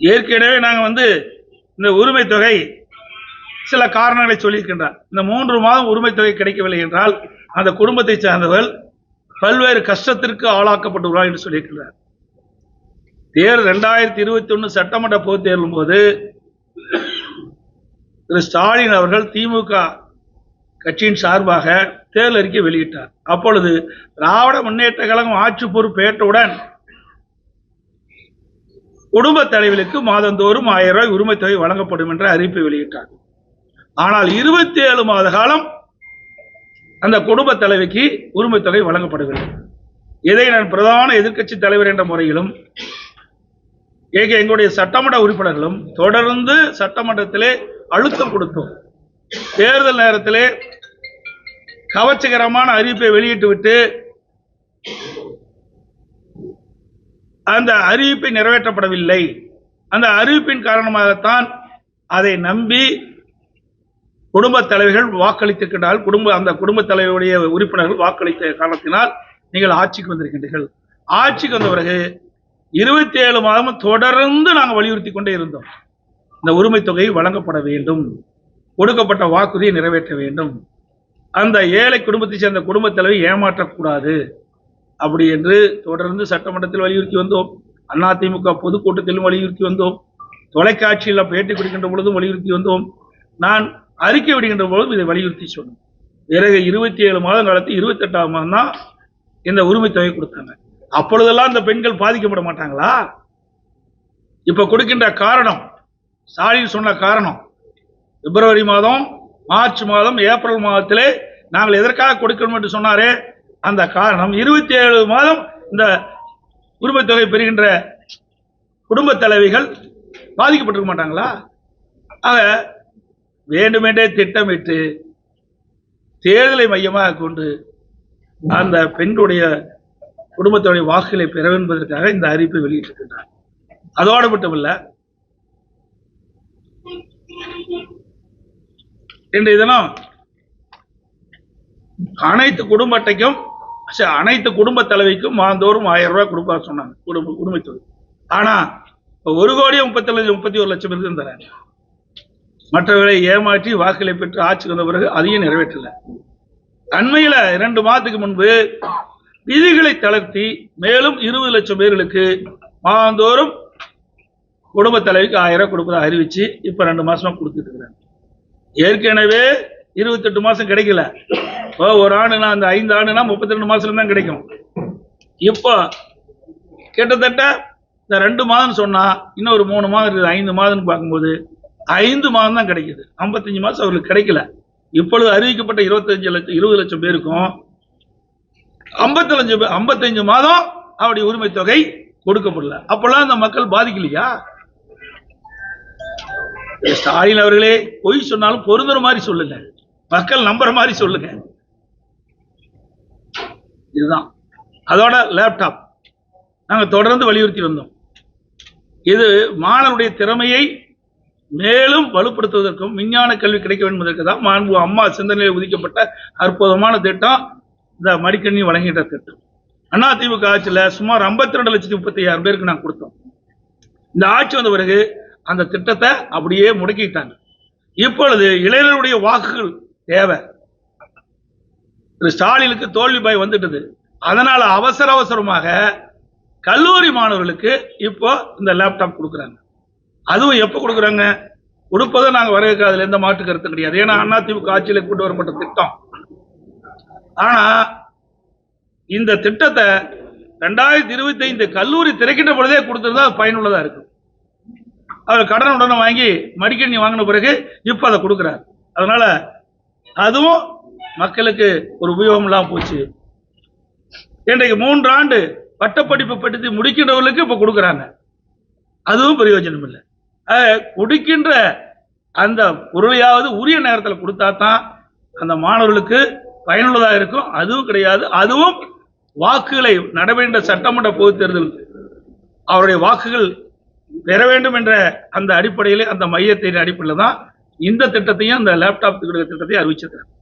ஏற்கனவே நாங்கள் வந்து இந்த உரிமை தொகை சில காரணங்களை சொல்லியிருக்கின்றார். இந்த மூன்று மாதம் உரிமை தொகை கிடைக்கவில்லை என்றால் அந்த குடும்பத்தை சார்ந்தவர்கள் பல்வேறு கஷ்டத்திற்கு ஆளாக்கப்பட்டுள்ளார் என்று சொல்லியிருக்கிறார் தேர்தல் ரெண்டாயிரத்தி இருபத்தி ஒன்று சட்டமன்ற பொது தேர்தலும் போது திரு ஸ்டாலின் அவர்கள் திமுக கட்சியின் சார்பாக தேர்தல் அறிக்கை வெளியிட்டார். அப்பொழுது திராவிட முன்னேற்ற கழகம் ஆட்சி பொறுப்பேற்றவுடன் குடும்ப தலைவர்களுக்கு மாதந்தோறும் ஆயிரம் ரூபாய் உரிமை தொகை வழங்கப்படும் என்ற அறிவிப்பை வெளியிட்டார். ஆனால் இருபத்தி ஏழு மாத காலம் அந்த குடும்ப தலைவிக்கு உரிமை தொகை வழங்கப்படவில்லை. இதை நான் பிரதான எதிர்க்கட்சி தலைவர் என்ற முறையிலும் ஏக எங்களுடைய சட்டமன்ற உறுப்பினர்களும் தொடர்ந்து சட்டமன்றத்திலே அழுத்தம் கொடுத்தோம். தேர்தல் நேரத்திலே கவர்ச்சிகரமான அறிவிப்பை வெளியிட்டு விட்டு அந்த அறிவிப்பை நிறைவேற்றப்படவில்லை. அந்த அறிவிப்பின் காரணமாகத்தான் அதை நம்பி குடும்ப தலைவர்கள் வாக்களித்திருக்கின்றால் குடும்ப அந்த குடும்ப தலைவருடைய உறுப்பினர்கள் வாக்களித்த காரணத்தினால் நீங்கள் ஆட்சிக்கு வந்திருக்கின்றீர்கள். ஆட்சிக்கு வந்த பிறகு இருபத்தி ஏழு மாதமும் தொடர்ந்து நாங்கள் வலியுறுத்தி கொண்டே இருந்தோம். இந்த உரிமை தொகை வழங்கப்பட வேண்டும். கொடுக்கப்பட்ட வாக்குறுதியை நிறைவேற்ற வேண்டும். அந்த ஏழை குடும்பத்தை சேர்ந்த குடும்ப தலைவர் ஏமாற்றக்கூடாது. அப்படி என்று தொடர்ந்து சட்டமன்றத்தில் வலியுறுத்தி வந்தோம். அதிமுக பொதுக்கூட்டத்திலும் வலியுறுத்தி வந்தோம். தொலைக்காட்சியில் பேட்டி கொடுக்கின்ற பொழுதும் வலியுறுத்தி வந்தோம். நான் அறிக்கை விடுகின்ற பொழுதும் இதை வலியுறுத்தி சொன்னேன். பிறகு இருபத்தி ஏழு மாதம் காலத்து இருபத்தெட்டாம் மாதம் தான் இந்த உரிமை தொகை கொடுத்தாங்க. அப்பொழுதெல்லாம் இந்த பெண்கள் பாதிக்கப்பட மாட்டாங்களா? இப்ப கொடுக்கின்ற காரணம் ஸ்டாலின் சொன்ன காரணம் பிப்ரவரி மாதம் மார்ச் மாதம் ஏப்ரல் மாதத்திலே நாங்கள் எதற்காக கொடுக்கணும் என்று சொன்னாரே? அந்த காரணம். இருபத்தி ஏழு மாதம் இந்த உரிமை தொகை பெறுகின்ற குடும்ப தலைவிகள் பாதிக்கப்பட்டிருக்க மாட்டாங்களா? ஆக வேண்டுமென்றே திட்டமிட்டு தேர்தலை மையமாக கொண்டு அந்த பெண்ணுடைய குடும்பத்தோடைய வாக்குகளை பெற என்பதற்காக இந்த அறிவிப்பை வெளியிட்டிருக்கின்றார். அதோடு மட்டுமல்ல இன்றைய தினம் அனைத்து குடும்ப அட்டைக்கும் அனைத்து குடும்ப தலைவிக்கும் மாதந்தோறும் ஆயிரம் ரூபாய் கொடுப்பா சொன்னாங்க குடும்ப குடும்பத்தொகை. ஆனா ஒரு கோடி முப்பத்தி லட்சம் முப்பத்தி ஒரு லட்சம் பேருக்கு தராங்க. மற்றவர்களை ஏமாற்றி வாக்குகளை பெற்று ஆட்சிக்கு வந்த பிறகு அதையும் நிறைவேற்றல. அண்மையில இரண்டு மாதத்துக்கு முன்பு விதிகளை தளர்த்தி மேலும் இருபது லட்சம் பேர்களுக்கு மாதந்தோறும் குடும்ப தலைவிக்கு ஆயிரம் ரூபாய் கொடுப்பதை அறிவிச்சு இப்ப ரெண்டு மாசமா கொடுத்துட்டு இருக்கிறாங்க. ஏற்கனவே இருபத்தெட்டு மாசம் கிடைக்கல. ஒரு ஆண்டுனா அந்த ஐந்து ஆண்டுனா முப்பத்தி ரெண்டு மாசத்துல தான் கிடைக்கும். இப்போ கிட்டத்தட்ட இந்த ரெண்டு மாதம் சொன்னா இன்னும் ஒரு மூணு மாதம் இருக்குது ஐந்து மாதம்னு பார்க்கும்போது ஐந்து மாதம் தான் கிடைக்குது. ஐம்பத்தஞ்சு மாசம் அவர்களுக்கு கிடைக்கல. இப்பொழுது அறிவிக்கப்பட்ட இருபத்தஞ்சு லட்சம் இருபது லட்சம் பேருக்கும் ஐம்பத்தஞ்சு ஐம்பத்தஞ்சு மாதம் அவருடைய உரிமை தொகை கொடுக்கப்படல. அப்பெல்லாம் அந்த மக்கள் பாதிக்கலையா? ஸ்டாலின் அவர்களே பொய் சொன்னாலும் பொருந்துற மாதிரி சொல்லுங்க. மக்கள் நம்புற மாதிரி சொல்லுங்க. இதுதான். அதோட லேப்டாப் நாங்கள் தொடர்ந்து வலியுறுத்தி வந்தோம். இது மாணவனுடைய திறமையை மேலும் வலுப்படுத்துவதற்கும் விஞ்ஞான கல்வி கிடைக்க வேண்டும் என்பதற்கு தான் மாண்பு அம்மா சிந்தனையில் உதிக்கப்பட்ட அற்புதமான திட்டம். இந்த மடிக்கணி வழங்குகின்ற திட்டம். அண்ணா திமுக ஆட்சியில் சுமார் 52 ரெண்டு லட்சத்தி முப்பத்தி ஐயாயிரம் பேருக்கு நான் கொடுத்தோம். இந்த ஆட்சி வந்த பிறகு அந்த திட்டத்தை அப்படியே முடக்கிட்டாங்க. இப்பொழுது இளைஞருடைய வாக்குகள் தேவை. திரு ஸ்டாலினுக்கு தோல்வி பயம் வந்துட்டது. அதனால் அவசர அவசரமாக கல்லூரி மாணவர்களுக்கு இப்போ இந்த லேப்டாப் கொடுக்குறாங்க. அதுவும் எப்போ கொடுக்குறாங்க? கொடுப்பதை நாங்கள் வரவேற்க அதில் எந்த மாற்று கருத்து கிடையாது. ஏன்னா அதிமுக ஆட்சியில் கூட்டு வரப்பட்ட திட்டம். ஆனால் இந்த திட்டத்தை ரெண்டாயிரத்தி இருபத்தி ஐந்து கல்லூரி திறக்கின்ற பொழுதே கொடுத்துருந்தா அது பயனுள்ளதா இருக்கும். அவர் கடன் உடனே வாங்கி மடிக்கணி வாங்கின பிறகு இப்போ அதை கொடுக்குறாரு. அதனால் அதுவும் மக்களுக்கு ஒரு உபயோகம் இல்லாம போச்சு. இன்றைக்கு மூன்று ஆண்டு பட்டப்படிப்பு படித்து முடிக்கின்றவர்களுக்கு இப்போ கொடுக்குறாங்க. அதுவும் பிரயோஜனம் இல்லை. ஆக, கொடுக்கின்ற அந்த பொருளையாவது உரிய நேரத்தில் கொடுத்தா தான் அந்த மாணவர்களுக்கு பயனுள்ளதாக இருக்கும். அதுவும் கிடையாது. அதுவும் வாக்குகளை நடைபெற்ற சட்டமன்ற பொதுத் தேர்தல் அவருடைய வாக்குகள் பெற வேண்டும் என்ற அந்த அடிப்படையில் அந்த மையத்தின் அடிப்படையில் தான் இந்த திட்டத்தையும் அந்த லேப்டாப் திட்டத்தையும் அறிவிச்சிருக்காங்க